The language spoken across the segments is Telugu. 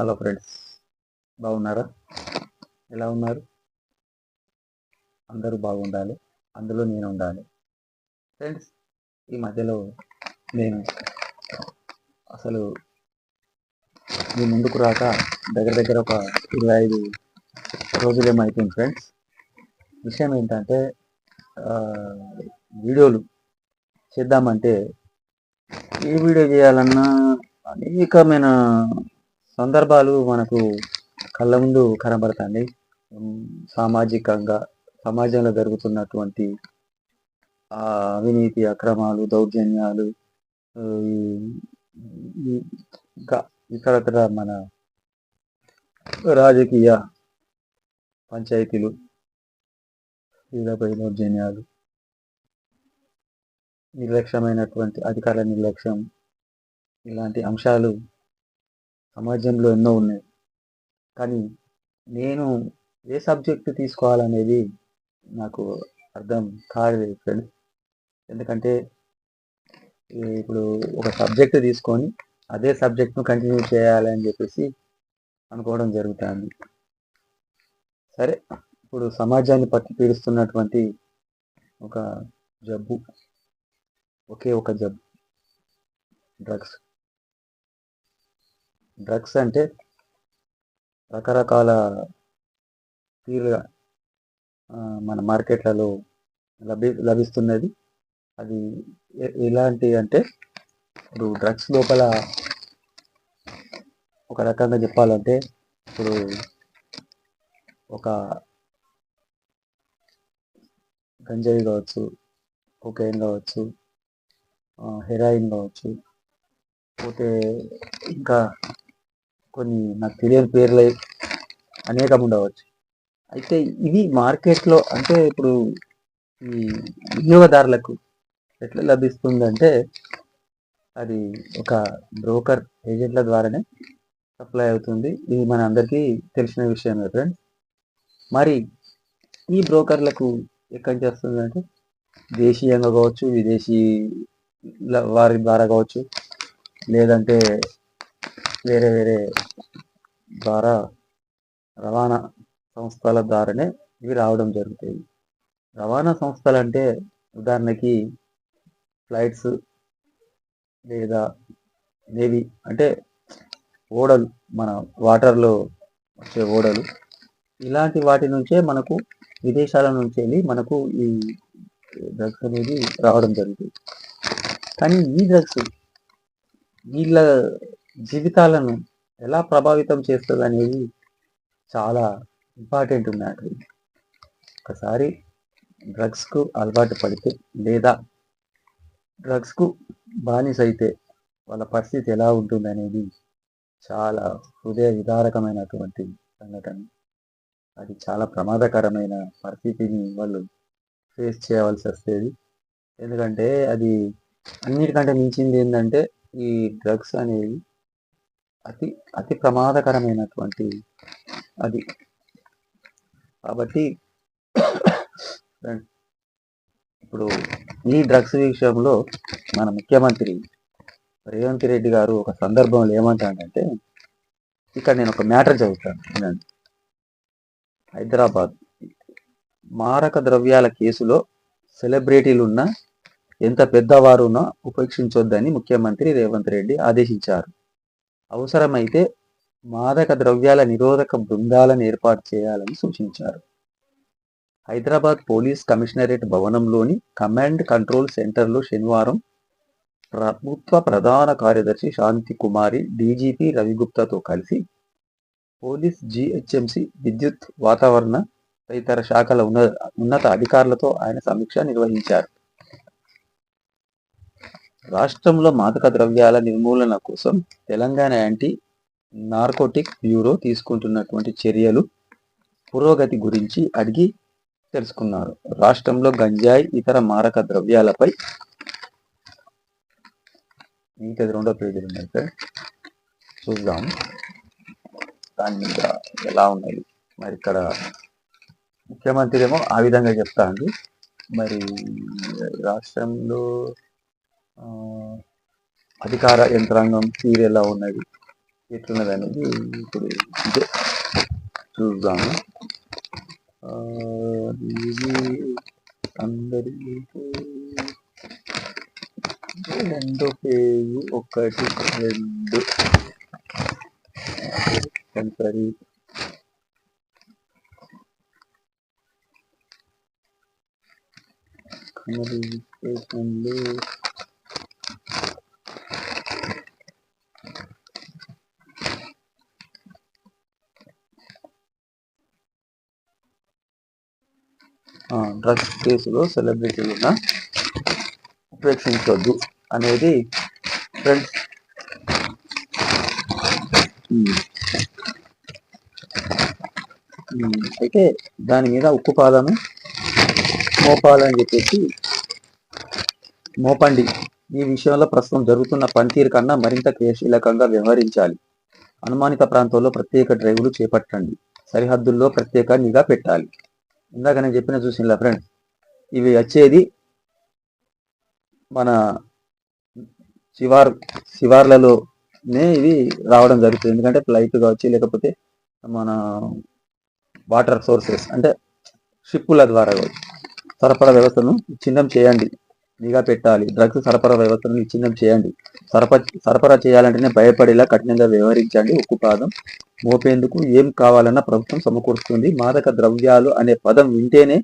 హలో ఫ్రెండ్స్ బాగున్నారా? ఎలా ఉన్నారు? అందరూ బాగుండాలి. అందులో నేను ఉండాలి. ఫ్రెండ్స్ ఈ మధ్యలో నేను అసలు మీ ముందుకు రాక దగ్గర దగ్గర ఒక ఇరవై ఐదు రోజులేమో అయిపోయింది ఫ్రెండ్స్. విషయం ఏంటంటే వీడియోలు చేద్దామంటే ఏ వీడియో చేయాలన్నా అనేకమైన సందర్భాలు మనకు కళ్ళ ముందు కనబడతాయి సామాజికంగా సమాజంలో జరుగుతున్నటువంటి అవినీతి అక్రమాలు దౌర్జన్యాలు ఇంకా ఇతరత్ర మన రాజకీయ పంచాయతీలు వీళ్ళపై దౌర్జన్యాలు నిర్లక్ష్యమైనటువంటి అధికారుల నిర్లక్ష్యం ఇలాంటి అంశాలు సమాజంలో ఎన్నో ఉన్నాయి. కానీ నేను ఏ సబ్జెక్ట్ తీసుకోవాలనేది నాకు అర్థం కాలేదు ఫ్రెండ్స్ ఎందుకంటే ఇప్పుడు ఒక సబ్జెక్ట్ తీసుకొని అదే సబ్జెక్ట్ను కంటిన్యూ చేయాలని చెప్పేసి అనుకోవడం జరుగుతుంది. సరే ఇప్పుడు సమాజాన్ని పట్టి పీడిస్తున్నటువంటి ఒక జబ్బు ఒకే ఒక జబ్బు డ్రగ్స్ డ్రగ్స్ అంటే రకరకాల తీరుగా మన మార్కెట్లలో లభి లభిస్తున్నది. అది ఎలాంటి అంటే ఇప్పుడు డ్రగ్స్ లోపల ఒక రకంగా చెప్పాలంటే ఇప్పుడు ఒక గంజాయి కావచ్చు కొకైన్ కావచ్చు హెరాయిన్ కావచ్చు పోతే ఇంకా కొన్ని నాకు తెలియని పేర్లు అనేకం ఉండవచ్చు. అయితే ఇవి మార్కెట్లో అంటే ఇప్పుడు ఈ వినియోగదారులకు ఎట్లా లభిస్తుందంటే అది ఒక బ్రోకర్ ఏజెంట్ల ద్వారానే సప్లై అవుతుంది. ఇది మన అందరికీ తెలిసిన విషయమే ఫ్రెండ్స్. మరి ఈ బ్రోకర్లకు ఎక్కడి నుంచి వస్తుందంటే దేశీయంగా కావచ్చు విదేశీ వారి ద్వారా కావచ్చు లేదంటే వేరే వేరే ద్వారా రవాణా సంస్థల ద్వారానే ఇవి రావడం జరుగుతాయి. రవాణా సంస్థలు అంటే ఉదాహరణకి ఫ్లైట్స్ లేదా నేవీ అంటే ఓడలు మన వాటర్లో వచ్చే ఓడలు. ఇలాంటి వాటి నుంచే మనకు విదేశాల నుంచి వెళ్ళి మనకు ఈ డ్రగ్స్ అనేది రావడం జరుగుతుంది కానీ ఈ డ్రగ్స్ వీళ్ళ జీవితాలను ఎలా ప్రభావితం చేస్తుంది అనేది చాలా ఇంపార్టెంట్ మ్యాటర్. ఒకసారి డ్రగ్స్కు అలవాటు పడితే లేదా డ్రగ్స్కు బానిస అయితే వాళ్ళ పరిస్థితి ఎలా ఉంటుంది అనేది చాలా హృదయ విదారకమైనటువంటి సంఘటన. అది చాలా ప్రమాదకరమైన పరిస్థితిని వాళ్ళు ఫేస్ చేయవలసి వస్తుంది. ఎందుకంటే అది అన్నిటికంటే మించింది ఏంటంటే ఈ డ్రగ్స్ అనేవి అతి అతి ప్రమాదకరమైనటువంటి అది. కాబట్టి ఇప్పుడు ఈ డ్రగ్స్ విషయంలో మన ముఖ్యమంత్రి రేవంత్ రెడ్డి గారు ఒక సందర్భంలో ఏమంటాడంటే ఇక్కడ నేను ఒక మ్యాటర్ చదువుతాను హైదరాబాద్ మారక ద్రవ్యాల కేసులో సెలబ్రిటీలు ఉన్న ఎంత పెద్దవారున్నా ఉపేక్షించొద్దని ముఖ్యమంత్రి రేవంత్ రెడ్డి ఆదేశించారు. అవసరమైతే మాదక ద్రవ్యాల నిరోధక బృందాలను ఏర్పాటు చేయాలని సూచించారు. హైదరాబాద్ పోలీస్ కమిషనరేట్ భవనంలోని కమాండ్ కంట్రోల్ సెంటర్లో శనివారం ప్రభుత్వ ప్రధాన కార్యదర్శి శాంతి కుమారి డీజీపీ రవిగుప్తాతో కలిసి పోలీస్ జీహెచ్ఎంసీ విద్యుత్ వాతావరణ తదితర శాఖల ఉన్న ఉన్నత అధికారులతో ఆయన సమీక్ష నిర్వహించారు. రాష్ట్రంలో మాదక ద్రవ్యాల నిర్మూలన కోసం తెలంగాణ యాంటీ నార్కోటిక్ బ్యూరో తీసుకుంటున్నటువంటి చర్యలు పురోగతి గురించి అడిగి తెలుసుకున్నారు. రాష్ట్రంలో గంజాయి ఇతర మారక ద్రవ్యాలపై ఇంకా రెండో పేజీలు ఉన్నాయి సార్. చూద్దాం. దాని మీద ఎలా ఉన్నాయి? మరి ఇక్కడ ముఖ్యమంత్రి ఏమో ఆ విధంగా చెప్తాండు. మరి రాష్ట్రంలో అధికార యంత్రాంగం తీరు ఎలా ఉన్నది? ఎట్లున్నది అనేది ఇప్పుడు ఇదే చూద్దాము. ఆ, ఇది అందరి రెండు పేజ్ ఒకటి రెండు. సరి కమ్యూనికేషన్లు డ్రగ్స్ కేసులో సెలబ్రిటీలున్న ఉపేక్షించవద్దు అనేది ఫ్రెండ్స్. అయితే దాని మీద ఉక్కు పాదము మోపాలని చెప్పేసి మోపండి. ఈ విషయంలో ప్రస్తుతం జరుగుతున్న పనితీరు కన్నా మరింత క్రియాశీలకంగా వ్యవహరించాలి. అనుమానిత ప్రాంతాల్లో ప్రత్యేక డ్రైవ్లు చేపట్టండి. సరిహద్దుల్లో ప్రత్యేక నిఘా పెట్టాలి. ఇందాక నేను చెప్పిన చూసిన ఫ్రెండ్స్ ఇవి వచ్చేది మన శివార్ శివార్లలోనే ఇవి రావడం జరుగుతుంది. ఎందుకంటే ఫ్లైట్ కావచ్చు లేకపోతే మన వాటర్ సోర్సెస్ అంటే షిప్పుల ద్వారా కావచ్చు. సరఫరా వ్యవస్థను చిన్నం చేయండి. నిఘా పెట్టాలి. డ్రగ్స్ సరఫరా వ్యవస్థను విచ్ఛిన్నం చేయండి. సరఫ సరఫరా చేయాలంటేనే భయపడేలా కఠినంగా వ్యవహరించండి. ఉక్కు పాదం మోపేందుకు ఏం కావాలన్నా ప్రభుత్వం సమకూరుస్తుంది. మాదక ద్రవ్యాలు అనే పదం వింటేనే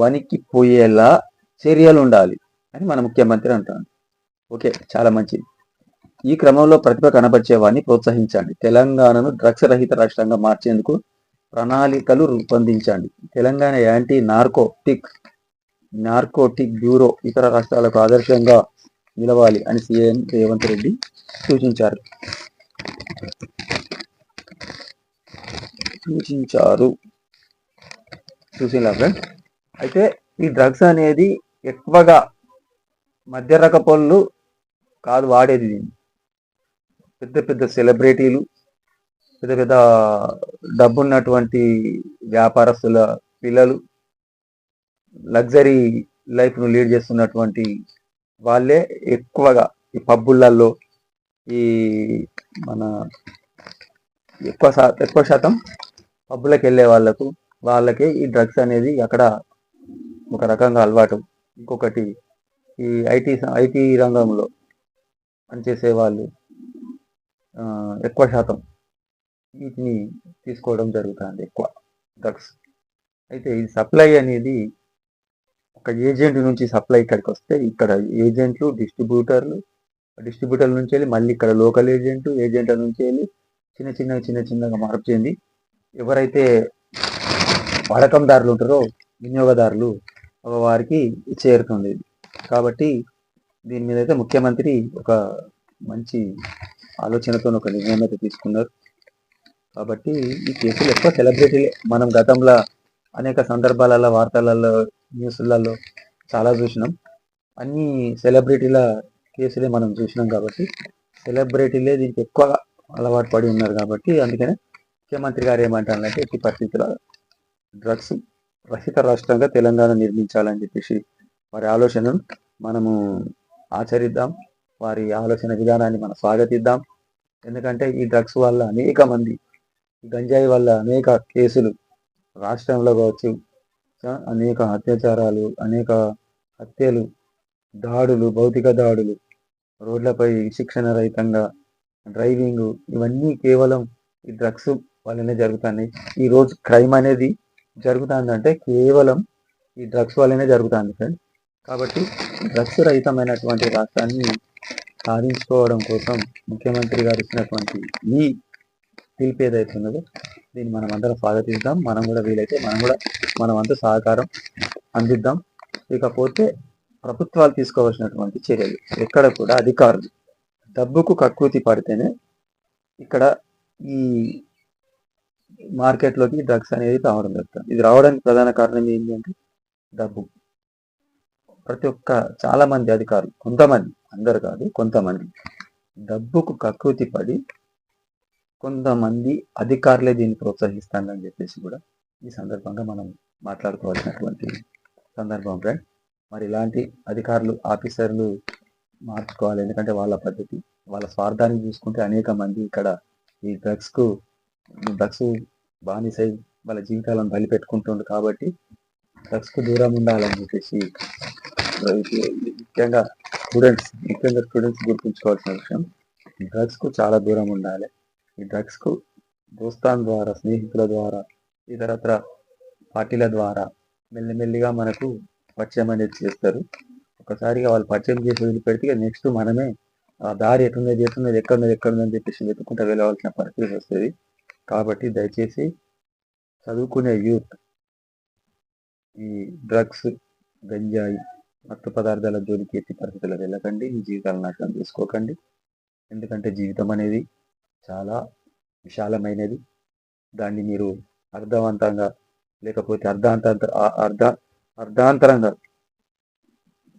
వణికిపోయేలా చర్యలు ఉండాలి అని మన ముఖ్యమంత్రి అంటాడు ఓకే చాలా మంచిది. ఈ క్రమంలో ప్రతిభ కనబరిచేవాడిని ప్రోత్సహించండి. తెలంగాణను డ్రగ్స్ రహిత రాష్ట్రంగా మార్చేందుకు ప్రణాళికలు రూపొందించండి. Telangana anti narcotic narcotic bureau ఇతర రాష్ట్రాలకు ఆదర్శంగా నిలవాలి అని సీఎం రేవంత్ రెడ్డి సూచించారు. సూచించారు. చూసినా ఫ్రెండ్ అయితే ఈ డ్రగ్స్ అనేది ఎక్కువగా మధ్య రక పళ్ళు కాదు వాడేది దీన్ని. పెద్ద పెద్ద సెలబ్రిటీలు పెద్ద పెద్ద డబ్బున్నటువంటి వ్యాపారస్తుల పిల్లలు లగ్జరీ లైఫ్ను లీడ్ చేస్తున్నటువంటి వాళ్ళే ఎక్కువగా ఈ పబ్బులలో ఈ మన ఎక్కువ శా ఎక్కువ శాతం పబ్బులకు వెళ్ళే వాళ్ళకు వాళ్ళకి ఈ డ్రగ్స్ అనేది అక్కడ ఒక రకంగా అలవాటు. ఇంకొకటి ఈ ఐటీ ఐటీ రంగంలో పనిచేసే వాళ్ళు ఎక్కువ శాతం వీటిని తీసుకోవడం జరుగుతుంది ఎక్కువ డ్రగ్స్. అయితే ఈ సప్లై అనేది ఒక ఏజెంట్ నుంచి సప్లై ఇక్కడికి వస్తే ఇక్కడ ఏజెంట్లు డిస్ట్రిబ్యూటర్లు డిస్ట్రిబ్యూటర్ల నుంచి వెళ్ళి మళ్ళీ ఇక్కడ లోకల్ ఏజెంట్ ఏజెంట్ల నుంచి వెళ్ళి చిన్న చిన్న చిన్న చిన్నగా మార్పు చెంది ఎవరైతే వాడకందారులు ఉంటారో వినియోగదారులు వారికి చేరుతుంది. కాబట్టి దీని మీద అయితే ముఖ్యమంత్రి ఒక మంచి ఆలోచనతో ఒక నిర్ణయం అయితే తీసుకున్నారు. కాబట్టి ఈ కేసులు ఎక్కువ సెలబ్రిటీలే మనం గతంలో అనేక సందర్భాలలో వార్తలలో న్యూస్లలో చాలా చూసినాం. అన్ని సెలబ్రిటీల కేసులే మనం చూసినాం కాబట్టి సెలబ్రిటీలే దీనికి ఎక్కువగా అలవాటు పడి ఉన్నారు కాబట్టి అందుకనే ముఖ్యమంత్రి గారు ఏమంటారంటే ఎట్టి పరిస్థితుల్లో డ్రగ్స్ రహిత రాష్ట్రంగా తెలంగాణ నిర్మించాలని చెప్పేసి వారి ఆలోచనను మనము ఆచరిద్దాం. వారి ఆలోచన విధానాన్ని మనం స్వాగతిద్దాం. ఎందుకంటే ఈ డ్రగ్స్ వల్ల అనేక మంది గంజాయి వల్ల అనేక కేసులు రాష్ట్రంలో కావచ్చు అనేక అత్యాచారాలు అనేక హత్యలు దాడులు భౌతిక దాడులు రోడ్లపై శిక్షణ రహితంగా డ్రైవింగ్ ఇవన్నీ కేవలం ఈ డ్రగ్స్ వల్లనే జరుగుతున్నాయి. ఈ రోజు క్రైమ్ అనేది జరుగుతుందంటే కేవలం ఈ డ్రగ్స్ వల్లనే జరుగుతుంది ఫ్రెండ్. కాబట్టి డ్రగ్స్ రహితమైనటువంటి రాష్ట్రాన్ని సాధించుకోవడం కోసం ముఖ్యమంత్రి గారు ఇచ్చినటువంటి ఈ పిలుపు ఏదైతే ఉన్నదో. దీన్ని మనం అందరం స్వాగతిద్దాం. మనం కూడా వీలైతే మనం కూడా మనం అంతా సహకారం అందిద్దాం. ఇకపోతే ప్రభుత్వాలు తీసుకోవాల్సినటువంటి చర్యలు. ఎక్కడ కూడా అధికారులు డబ్బుకు కక్కుతి పడితేనే ఇక్కడ ఈ మార్కెట్లోకి డ్రగ్స్ అనేది రావడం జరుగుతుంది. ఇది రావడానికి ప్రధాన కారణం ఏంటి అంటే డబ్బు. ప్రతి ఒక్క చాలా మంది అధికారులు కొంతమంది అందరు కాదు కొంతమంది డబ్బుకు కక్కుతి పడి కొంతమంది అధికారులే దీన్ని ప్రోత్సహిస్తానని చెప్పేసి కూడా ఈ సందర్భంగా మనం మాట్లాడుకోవాల్సినటువంటి సందర్భం ఫ్రెండ్ మరి ఇలాంటి అధికారులు ఆఫీసర్లు మార్చుకోవాలి. ఎందుకంటే వాళ్ళ పద్ధతి వాళ్ళ స్వార్థాన్ని చూసుకుంటే అనేక మంది ఇక్కడ ఈ డ్రగ్స్కు డ్రగ్స్ బానిసై వాళ్ళ జీవితాలను బలిపెట్టుకుంటుండ్రు కాబట్టి డ్రగ్స్కు దూరం ఉండాలని చెప్పేసి ముఖ్యంగా స్టూడెంట్స్ ముఖ్యంగా స్టూడెంట్స్ గుర్తుంచుకోవాల్సిన విషయం డ్రగ్స్కు చాలా దూరం ఉండాలి. ఈ డ్రగ్స్కు దోస్తాన్ ద్వారా స్నేహితుల ద్వారా ఇతరత్ర పార్టీల ద్వారా మెల్లిమెల్లిగా మనకు పరిచయం అనేది చేస్తారు. ఒకసారిగా వాళ్ళు పరిచయం చేసి వదిలిపెడితే నెక్స్ట్ మనమే ఆ దారి ఎటున్నది ఎటున్నది ఎక్కడున్నది ఎక్కడున్నది అని చెప్పేసి వెతుక్కుంటూ వెళ్ళవలసిన పరిస్థితి వస్తుంది. కాబట్టి దయచేసి చదువుకునే యూత్ ఈ డ్రగ్స్ గంజాయి మత్తు పదార్థాల జోలికి ఎత్తి పరిస్థితుల్లో వెళ్ళకండి. మీ జీవితాలను నాశనం చేసుకోకండి. ఎందుకంటే జీవితం అనేది చాలా విశాలమైనది. దాన్ని మీరు అర్థవంతంగా లేకపోతే అర్ధాంతంత అర్ధ అర్ధాంతరంగా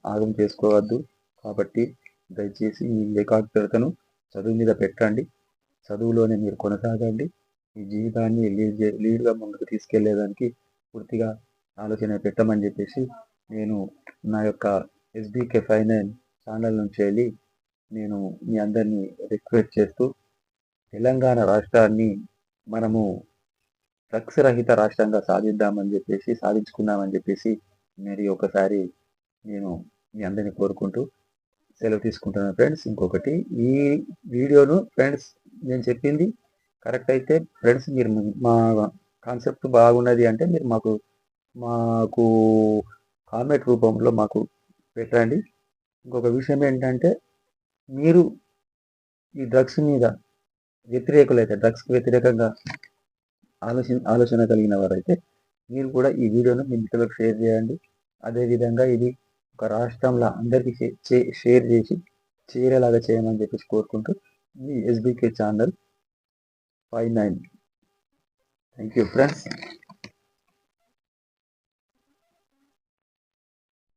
ఆగం చేసుకోవద్దు. కాబట్టి దయచేసి మీ ఏకాగ్రతను చదువు మీద పెట్టండి. చదువులోనే మీరు కొనసాగండి. మీ జీవితాన్ని లీడ్ లీడ్గా ముందుకు తీసుకెళ్ళేదానికి పూర్తిగా ఆలోచన పెట్టమని చెప్పేసి నేను నా యొక్క ఎస్బీకే ఫైనాన్స్ ఛానల్ నుంచి వెళ్ళి నేను మీ అందరినీ రిక్వెస్ట్ చేస్తూ తెలంగాణ రాష్ట్రాన్ని మనము డ్రగ్స్ రహిత రాష్ట్రంగా సాధిద్దామని చెప్పేసి సాధించుకుందామని చెప్పేసి మరి ఒకసారి నేను మీ అందరినీ కోరుకుంటూ సెలవు తీసుకుంటున్నాను ఫ్రెండ్స్. ఇంకొకటి ఈ వీడియోను ఫ్రెండ్స్ నేను చెప్పింది కరెక్ట్ అయితే ఫ్రెండ్స్ మీరు మా కాన్సెప్ట్ బాగున్నది అంటే మీరు మాకు మాకు కామెంట్ రూపంలో మాకు పెట్టండి. ఇంకొక విషయం ఏంటంటే మీరు ఈ డ్రగ్స్ మీద వ్యతిరేకులైతే డ్రగ్స్కి వ్యతిరేకంగా ఆలోచన ఆలోచన కలిగిన వారైతే మీరు కూడా ఈ వీడియోను మీ మిత్రులకు షేర్ చేయండి. అదేవిధంగా ఇది ఒక రాష్ట్రంలో అందరికీ షేర్ చేసి చేరేలాగా చేయమని చెప్పేసి కోరుకుంటూ మీ SBK channel five nine. Thank you friends.